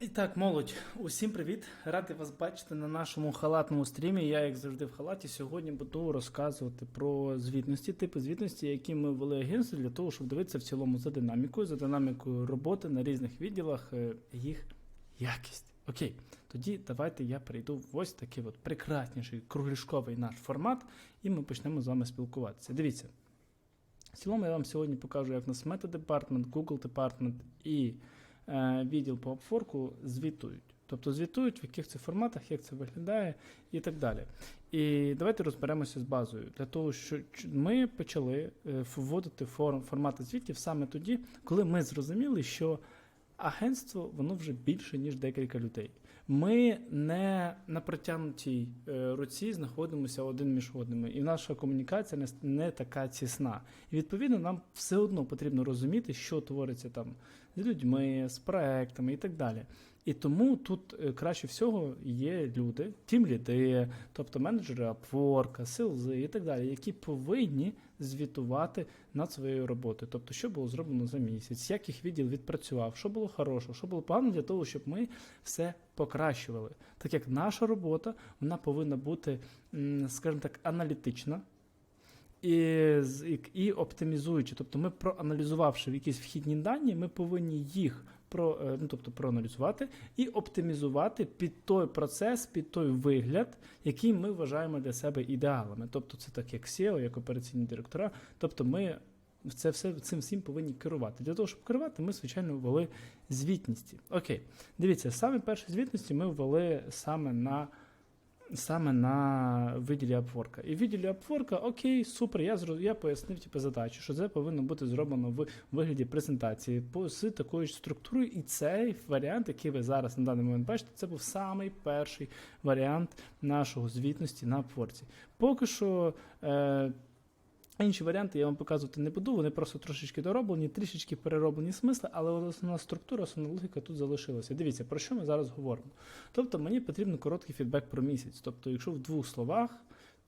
І так, молодь, усім привіт! Радий вас бачити на нашому халатному стрімі. Я, як завжди, в халаті, сьогодні буду розказувати про звітності, типи звітності, які ми ввели агентство для того, щоб дивитися в цілому за динамікою, за динамікою роботи на різних відділах, е, їх якість. Окей, тоді давайте я перейду в ось такий от прекрасніший кругляшковий наш формат, і ми почнемо з вами спілкуватися. Дивіться. В цілому я вам сьогодні покажу, як у нас Meta Department, Google Department і відділ по обфорку звітують. Тобто звітують, в яких це форматах, як це виглядає і так далі. І давайте розберемося з базою. Для того, що ми почали е, вводити форм, формати звітів саме тоді, коли ми зрозуміли, що агентство воно вже більше, ніж декілька людей. Ми не на протягнутій е, руці знаходимося один між одними, і наша комунікація не, не така тісна. І відповідно нам все одно потрібно розуміти, що твориться там з людьми, з проектами і так далі. І тому тут е, краще всього є люди, тім ліди, тобто менеджери Upwork, селзи і так далі, які повинні звітувати над своєю роботою. Тобто, що було зроблено за місяць, як їх відділ відпрацював, що було хорошого, що було погано для того, щоб ми все покращували. Так як наша робота вона повинна бути, скажімо так, аналітична. І, і, оптимізуючи, тобто ми проаналізувавши якісь вхідні дані, ми повинні їх про, е, ну, тобто проаналізувати і оптимізувати під той процес, під той вигляд, який ми вважаємо для себе ідеалами. Тобто, це так як SEO, як операційні директора. Тобто, ми це все цим всім повинні керувати. Для того, щоб керувати, ми звичайно ввели звітності. Окей, дивіться, саме перші звітності ми ввели саме на. Саме на виділі апворка. І в виділі апворка, окей, супер, я зро- я пояснив типу, задачу, що це повинно бути зроблено в вигляді презентації по, з такою ж структурою. І цей варіант, який ви зараз на даний момент бачите, це був самий перший варіант нашого звітності на апворці. Поки що. Е, Інші варіанти я вам показувати не буду, вони просто трошечки дороблені, трішечки перероблені смисли, але основна структура, основна логіка тут залишилася. Дивіться, про що ми зараз говоримо. Тобто мені потрібен короткий фідбек про місяць. Тобто, якщо в двох словах,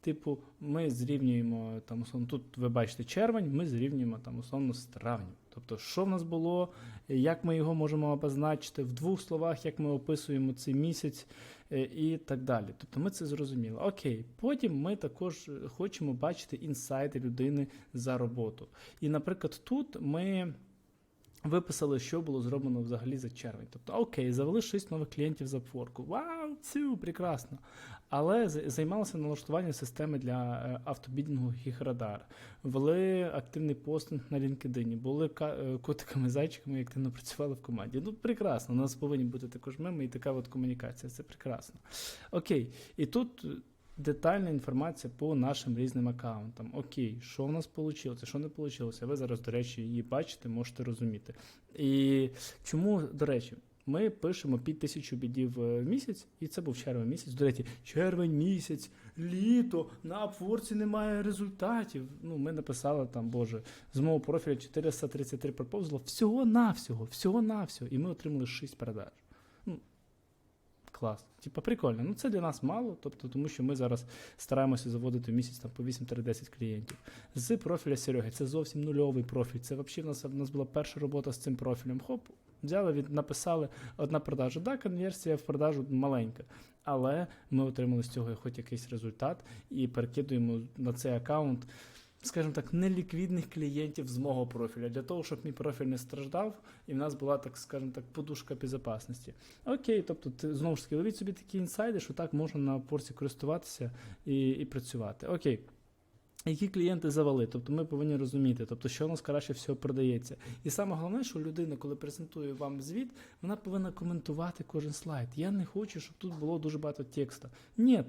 типу, ми зрівнюємо там, условно, тут ви бачите червень, ми зрівнюємо там условно з травнем. Тобто, що в нас було, як ми його можемо обозначити, в двох словах, як ми описуємо цей місяць е, і так далі. Тобто ми це зрозуміли. Окей, потім ми також хочемо бачити інсайти людини за роботу. І, наприклад, тут ми. Виписали, що було зроблено взагалі за червень. Тобто, окей, завели 6 нових клієнтів з Upwork. Вау, цю, прекрасно. Але займалися налаштуванням системи для е, автобідінгу Гіградар. Вели активний постинг на LinkedIn, були е, котиками, зайчиками, і активно працювали в команді. Ну, прекрасно. У нас повинні бути також меми і така от комунікація. Це прекрасно. Окей, і тут. Детальна інформація по нашим різним аккаунтам. Окей, що в нас вийшло, що не вийшло. Ви зараз, до речі, її бачите, можете розуміти. І чому, до речі, ми пишемо під тисячу бідів е, в місяць, і це був червень місяць. До речі, червень місяць, літо, на апворці немає результатів. Ну, ми написали там, Боже, з мого профіля 433 проповзло. Всього-навсього, всього-навсього. І ми отримали 6 продаж. Ну, Клас. Типа прикольно. Ну це для нас мало, тобто, тому що ми зараз стараємося заводити в місяць там по 8-10 клієнтів. З профіля Сереги це зовсім нульовий профіль. Це взагалі в нас, в нас була перша робота з цим профілем. Хоп, взяли, від, написали одна продажа. Да, конверсія в продажу маленька, але ми отримали з цього хоч якийсь результат і перекидуємо на цей аккаунт. Скажімо так, неліквідних клієнтів з мого профіля, для того, щоб мій профіль не страждав, і в нас була, так скажімо так, подушка безпечності. Окей, тобто ти знову ж таки ловіть собі такі інсайди, що так можна на порці користуватися і, і працювати. Окей. Які клієнти завели, тобто ми повинні розуміти, тобто що у нас краще всього продається. І саме головне, що людина, коли презентує вам звіт, вона повинна коментувати кожен слайд. Я не хочу, щоб тут було дуже багато тексту. Ні.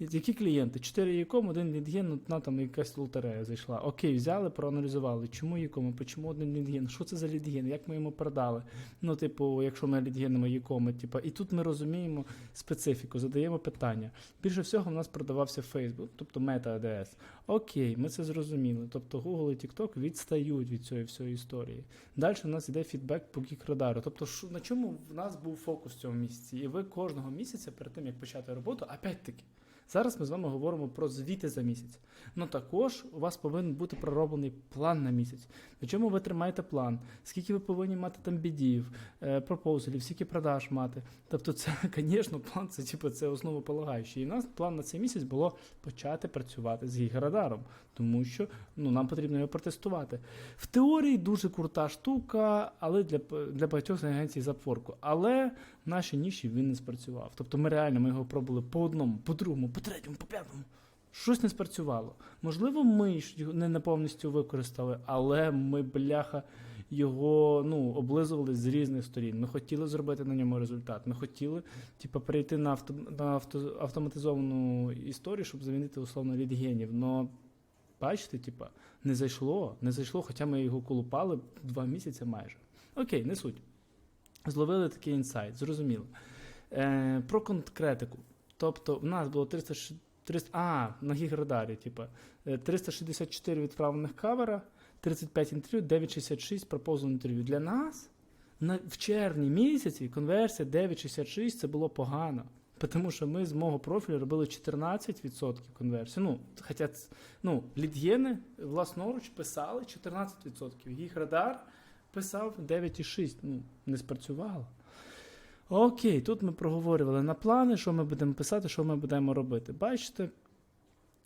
Які клієнти? 4 яком, один лідген, одна там якась лотерея зайшла. Окей, взяли, проаналізували. Чому якому, чому один лідген? Що це за лідген? Як ми йому продали? Ну, типу, якщо ми лідгенимо якому, типу, і тут ми розуміємо специфіку, задаємо питання. Більше всього в нас продавався Facebook, тобто Meta ADS. Окей, ми це зрозуміли. Тобто Google і TikTok відстають від цієї всієї історії. Далі у нас йде фідбек по гікрадару. Тобто, що, на чому в нас був фокус в цьому місяці? І ви кожного місяця перед тим, як почати роботу, опять-таки. Зараз ми з вами говоримо про звіти за місяць. Ну також у вас повинен бути пророблений план на місяць. На чому ви тримаєте план? Скільки ви повинні мати там бідів, е, пропозалів, скільки продаж мати? Тобто, це, звісно, план це типу, це основополагаючий. І у нас план на цей місяць було почати працювати з гіградаром, тому що ну, нам потрібно його протестувати. В теорії дуже крута штука, але для, для багатьох агенцій запорку. Але в нашій ніші він не спрацював. Тобто ми реально ми його пробували по одному, по другому, по третьому, по п'ятому. Щось не спрацювало. Можливо, ми його не на повністю використали, але ми, бляха, його ну, облизували з різних сторін. Ми хотіли зробити на ньому результат. Ми хотіли типу, перейти на, авто, на авто, автоматизовану історію, щоб замінити условно лід генів. Но бачите, типа, не зайшло, не зайшло, хоча ми його колупали два місяці майже. Окей, не суть. Зловили такий інсайт, зрозуміло. Е, про конкретику. Тобто, в нас було 300, 300 а, на гіградарі, типа, е, 364 відправлених кавера, 35 інтерв'ю, 966 пропозал інтерв'ю. Для нас на, в червні місяці конверсія 966 це було погано. Тому що ми з мого профілю робили 14% конверсії. Ну, хоча ну, лідгени власноруч писали 14%. Їх радар писав 9,6. Ну, не спрацювало. Окей, тут ми проговорювали на плани, що ми будемо писати, що ми будемо робити. Бачите,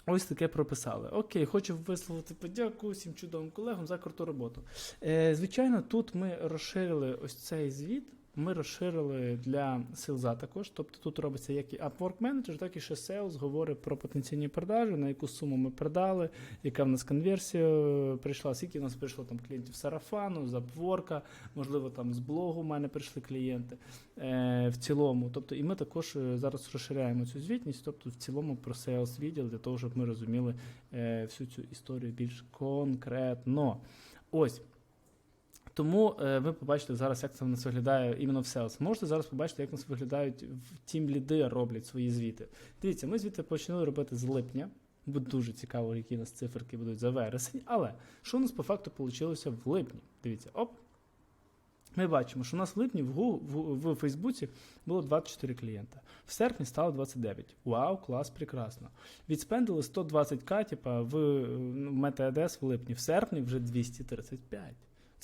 ось таке прописали. Окей, хочу висловити подяку всім чудовим колегам за круту роботу. Е, звичайно, тут ми розширили ось цей звіт. Ми розширили для селза також. Тобто тут робиться як і Upwork Manager, так і ще Sales говорить про потенційні продажі, на яку суму ми продали, яка в нас конверсія прийшла, скільки в нас прийшло там клієнтів сарафану, з Upwork, можливо, там з блогу в мене прийшли клієнти е, в цілому. Тобто, і ми також е, зараз розширяємо цю звітність, тобто в цілому про Sales відділ, для того, щоб ми розуміли е, всю цю історію більш конкретно. Ось. Тому е, ви побачите зараз, як це в нас виглядає іменно в Sales. Можете зараз побачити, як у нас виглядають тім ліди роблять свої звіти. Дивіться, ми звіти почали робити з липня. Буде дуже цікаво, які у нас циферки будуть за вересень. Але що у нас по факту вийшло в липні? Дивіться, оп. Ми бачимо, що у нас в липні в, Гу- в, Фейсбуці було 24 клієнта. В серпні стало 29. Вау, клас, прекрасно. Відспендили 120к, типа в е, MetaAds в липні. В серпні вже 235.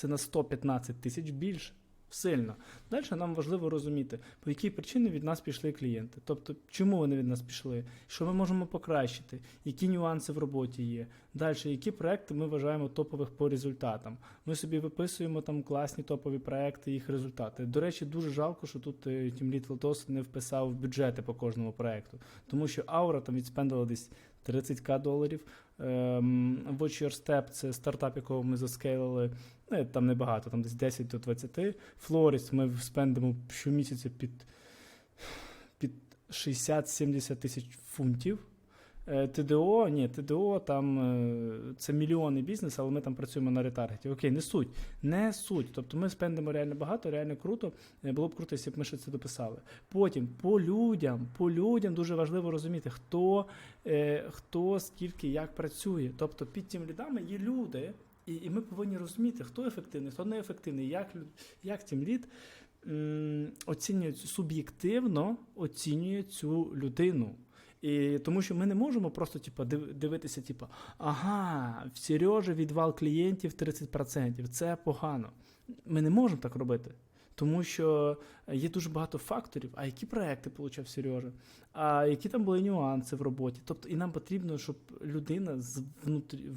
Це на 115 тисяч більше. Сильно. Далі нам важливо розуміти, по якій причині від нас пішли клієнти. Тобто, чому вони від нас пішли, що ми можемо покращити, які нюанси в роботі є. Далі, які проекти ми вважаємо топових по результатам. Ми собі виписуємо там класні топові проекти, їх результати. До речі, дуже жалко, що тут е, Тім Літ Лотос не вписав бюджети по кожному проекту, тому що Аура там відспендила десь 30к доларів. Ем, Watch Your Step це стартап, якого ми заскейлили. Ну, там небагато, там десь 10 до 20. Флоріс ми спендимо щомісяця під, під 60-70 тисяч фунтів. Е, ТДО, ні, ТДО там е, це мільйонний бізнес, але ми там працюємо на ретаргеті. Окей, не суть. Не суть. Тобто ми спендимо реально багато, реально круто. Е, Було б круто, якщо б ми ще це дописали. Потім по людям, по людям дуже важливо розуміти, хто, хто скільки як працює. Тобто під тим лідами є люди, і, і ми повинні розуміти, хто ефективний, хто неефективний, як, як тим лід оцінює суб'єктивно оцінює цю людину. І тому що ми не можемо просто типу, дивитися, типу, ага, в Сережі відвал клієнтів 30%, це погано. Ми не можемо так робити. Тому що є дуже багато факторів, а які проекти получав Сережа, а які там були нюанси в роботі. Тобто, і нам потрібно, щоб людина з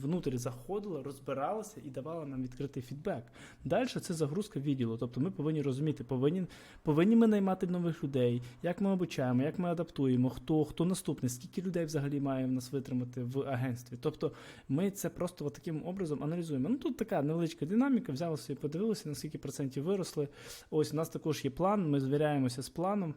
внутрі, заходила, розбиралася і давала нам відкритий фідбек. Далі це загрузка відділу. Тобто ми повинні розуміти, повинні, повинні ми наймати нових людей, як ми обучаємо, як ми адаптуємо, хто, хто наступний, скільки людей взагалі має в нас витримати в агентстві. Тобто ми це просто таким образом аналізуємо. Ну тут така невеличка динаміка, взяли собі, подивилися, на скільки процентів виросли. Ось у нас також є план, ми звіряємося з планом.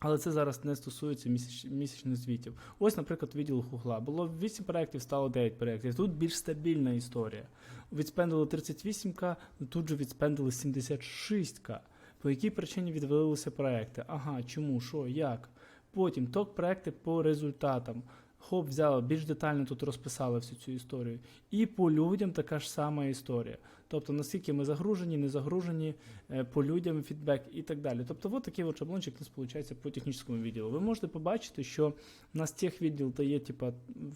Але це зараз не стосується місяч, місячних звітів. Ось, наприклад, відділ Гугла. Було 8 проєктів, стало 9 проєктів. Тут більш стабільна історія. Відспендили 38к, тут же відспендили 76к. По якій причині відвалилися проекти? Ага, чому, що, як? Потім ток проекти по результатам. Хоп, взяла, більш детально тут розписала всю цю історію. І по людям така ж сама історія. Тобто, наскільки ми загружені, не загружені, е, по людям фідбек і так далі. Тобто, от такий от шаблончик у нас виходить по технічному відділу. Ви можете побачити, що у нас тех відділ дає, типа,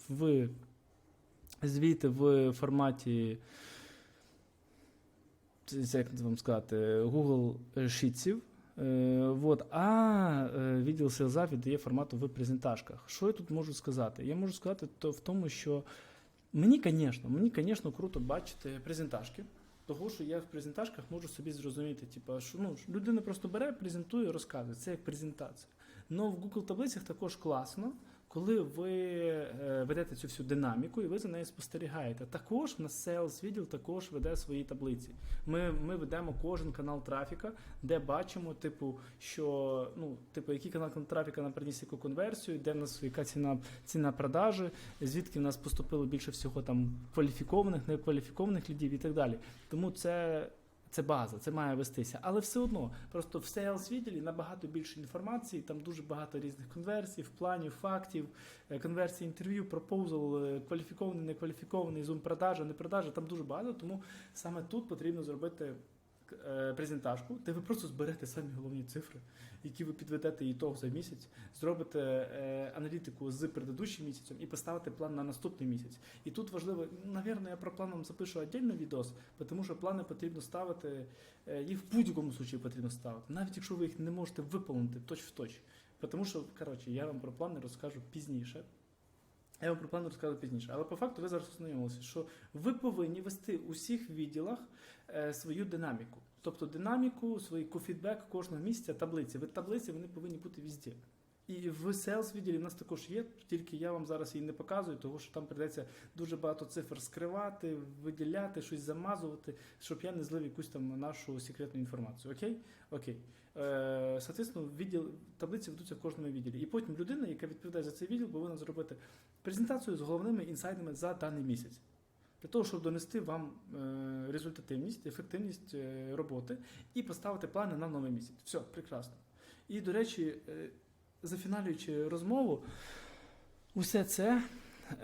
в звіти в форматі, як вам сказати, Google Sheets'ів. Е, вот. А е, відділ селза віддає формату в презентажках. Що я тут можу сказати? Я можу сказати то в тому, що мені, звісно, мені, звісно, круто бачити презентажки. Того, що я в презентажках можу собі зрозуміти, типу, що ну, людина просто бере, презентує, розказує. Це як презентація. Ну в Google таблицях також класно, коли ви е, ведете цю всю динаміку і ви за нею спостерігаєте. Також в нас Sales відділ також веде свої таблиці. Ми, ми ведемо кожен канал трафіка, де бачимо, типу, що ну, типу, який канал трафіка нам приніс яку конверсію, де в нас яка ціна, ціна продажі, звідки в нас поступило більше всього там кваліфікованих, некваліфікованих лідів і так далі. Тому це. Це база, це має вестися. Але все одно, просто в sales відділі набагато більше інформації, там дуже багато різних конверсій, планів, фактів, е, конверсії інтерв'ю, пропозал, е, кваліфікований, некваліфікований, зум продажа, не продажа, там дуже багато. Тому саме тут потрібно зробити презентажку, де ви просто зберете самі головні цифри, які ви підведете ітог за місяць, зробите е, аналітику з предыдущим місяцем і поставите план на наступний місяць. І тут важливо, напевно, я про план вам запишу віддільно відос, тому що плани потрібно ставити, е, їх в будь-якому случаї потрібно ставити, навіть якщо ви їх не можете виповнити точ в точ. Тому що, коротше, я вам про плани розкажу пізніше. Я вам про план розкажу пізніше. Але по факту ви зараз ознайомилися, що ви повинні вести у всіх відділах е, свою динаміку. Тобто динаміку, свій кофідбек кожного місяця, таблиці. Ви таблиці вони повинні бути везде. І в sales відділі в нас також є, тільки я вам зараз її не показую, тому що там прийдеться дуже багато цифр скривати, виділяти, щось замазувати, щоб я не злив якусь там нашу секретну інформацію. Окей? Окей. Е, Соответственно, відділ таблиці ведуться в кожному відділі. І потім людина, яка відповідає за цей відділ, повинна зробити презентацію з головними інсайдами за даний місяць. Для того, щоб донести вам е, результативність, ефективність е, роботи і поставити плани на новий місяць. Все, прекрасно. І, до речі, е, зафіналюючи розмову, усе це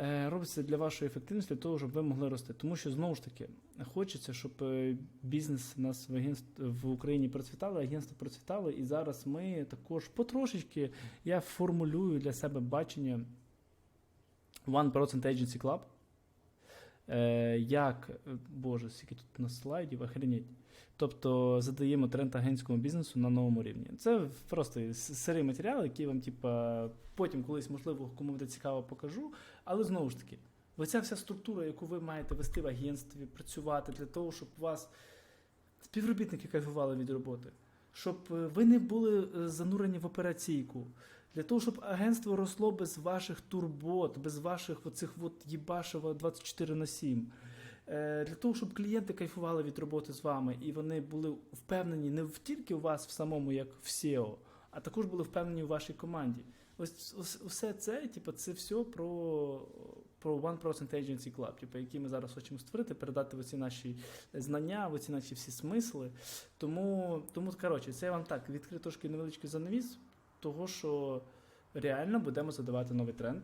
е, робиться для вашої ефективності, для того, щоб ви могли рости. Тому що знову ж таки хочеться, щоб е, бізнес у нас в агентств в Україні процвітало, агентство процвітало, і зараз ми також потрошечки я формулюю для себе бачення One Percent Agency Club. Е, як, боже, скільки тут на слайдів, охренеть. Тобто задаємо тренд агентському бізнесу на новому рівні. Це просто сирий матеріал, який вам, типа, потім колись, можливо, кому буде цікаво, покажу. Але знову ж таки, оця вся структура, яку ви маєте вести в агентстві, працювати для того, щоб вас співробітники кайфували від роботи, щоб е, ви не були е, занурені в операційку. Для того, щоб агентство росло без ваших турбот, без ваших оцих от їбашева 24 на 7. Е, Для того, щоб клієнти кайфували від роботи з вами, і вони були впевнені не тільки у вас в самому, як в SEO, а також були впевнені у вашій команді. Ось, ось все це, типу, це все про, про One Percent Agency Club, типу, який ми зараз хочемо створити, передати оці наші знання, оці наші всі смисли. Тому, тому коротше, це я вам так відкрив трошки невеличкий занавіс, того, що реально будемо задавати новий тренд.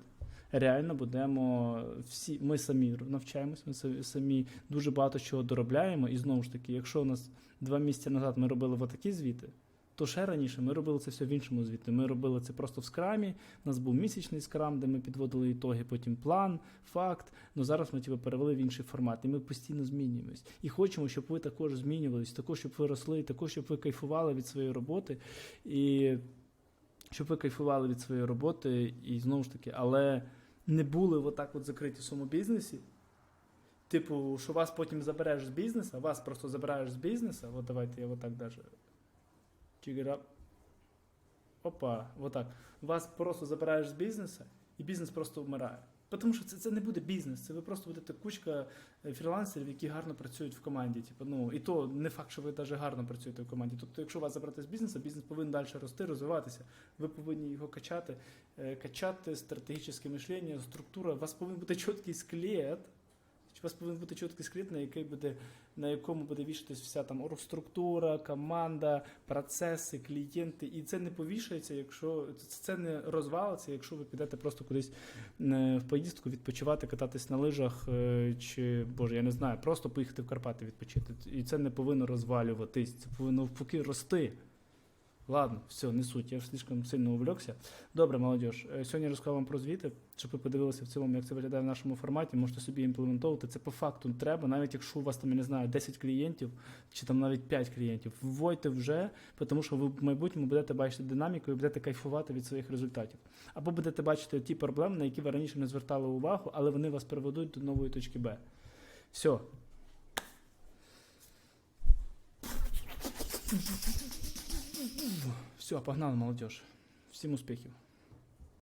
Реально будемо всі, ми самі навчаємось, ми самі дуже багато чого доробляємо. І знову ж таки, якщо у нас два місяці назад ми робили отакі звіти, то ще раніше ми робили це все в іншому звіті. Ми робили це просто в скрамі. У нас був місячний скрам, де ми підводили ітоги, потім план, факт. Ну зараз ми типу, перевели в інший формат, і ми постійно змінюємось. І хочемо, щоб ви також змінювались, також, щоб ви росли, також, щоб ви кайфували від своєї роботи. І щоб ви кайфували від своєї роботи, і знову ж таки, але не були отак от закриті в своєму бізнесі. Типу, що вас потім забереш з бізнесу, вас просто забираєш з бізнесу. От давайте я отак даже. Чигера. Опа, отак. Вас просто забираєш з бізнесу, і бізнес просто вмирає. Тому що це, це не буде бізнес, це ви просто будете кучка е, фрілансерів, які гарно працюють в команді. Типу, ну, і то не факт, що ви навіть гарно працюєте в команді. Тобто, якщо вас забрати з бізнесу, бізнес повинен далі рости, розвиватися. Ви повинні його качати, е, качати стратегічне мишлення, структура. У вас повинен бути чіткий скелет, У вас повинен бути чіткий скрипт, на який буде, на якому буде вішатись вся там оргструктура, команда, процеси, клієнти. І це не повішається, якщо це не розвалиться, якщо ви підете просто кудись е, в поїздку відпочивати, кататись на лижах, е, чи боже, я не знаю, просто поїхати в Карпати відпочити. І це не повинно розвалюватись, це повинно навпаки рости. Ладно, все, не суть, я ж слишком сильно увлекся. Добре, молодь. Сьогодні я розказав вам про звіти, щоб ви подивилися в цілому, як це виглядає в нашому форматі. Можете собі імплементовувати. Це по факту треба, навіть якщо у вас там, я не знаю, 10 клієнтів чи там навіть 5 клієнтів. Вводьте вже, тому що ви в майбутньому будете бачити динаміку і будете кайфувати від своїх результатів. Або будете бачити ті проблеми, на які ви раніше не звертали увагу, але вони вас приведуть до нової точки Б. Все. Все, погнали, молодежь. Всім успіхів.